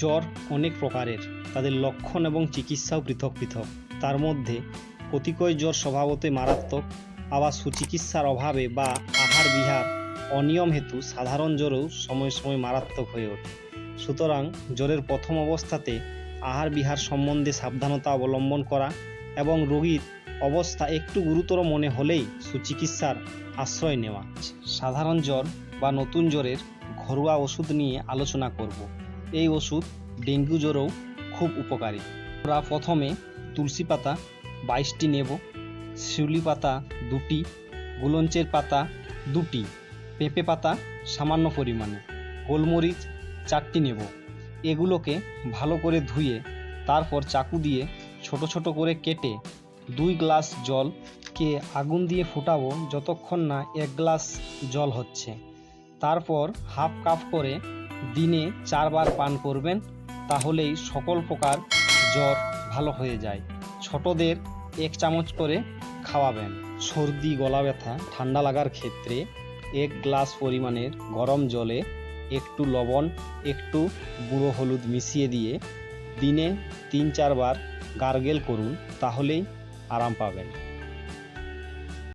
জ্বর অনেক প্রকারের। তাদের লক্ষণ এবং চিকিৎসাও পৃথক পৃথক। তার মধ্যে প্রতিকয় জ্বর স্বভাবতই মারাত্মক। আবার সুচিকিৎসার অভাবে বা আহার বিহার অনিয়ম হেতু সাধারণ জ্বরেও সময় সময় মারাত্মক হয়ে ওঠে। সুতরাং জ্বরের প্রথম অবস্থাতে আহার বিহার সম্বন্ধে সাবধানতা অবলম্বন করা এবং রোগীর অবস্থা একটু গুরুতর মনে হলেই সুচিকিৎসার আশ্রয় নেওয়া। সাধারণ জ্বর বা নতুন জ্বরের ঘরোয়া ওষুধ নিয়ে আলোচনা করব। এই ওষুধ ডেঙ্গু জ্বরেও খুব উপকারী। আমরা প্রথমে তুলসী পাতা বাইশটি নেব, শিউলি পাতা দুটি, গুলঞ্চের পাতা দুটি, পেঁপে পাতা সামান্য পরিমাণে, গোলমরিচ চারটি নেব। এগুলোকে ভালো করে ধুয়ে তারপর চাকু দিয়ে ছোট ছোট করে কেটে দুই গ্লাস জলকে আগুন দিয়ে ফুটাবো যতক্ষণ না এক গ্লাস জল হচ্ছে। তারপর হাফ কাপ করে দিনে চারবার পান করবেন, তাহলেই সকল প্রকার জ্বর ভালো হয়ে যায়। ছোটদের এক চামচ করে খাওয়াবেন। সর্দি, গলা ব্যথা, ঠান্ডা লাগার ক্ষেত্রে এক গ্লাস পরিমাণের গরম জলে একটু লবণ, একটু গুঁড়ো হলুদ মিশিয়ে দিয়ে দিনে তিন চারবার গার্গেল করুন, তাহলেই আরাম পাবেন।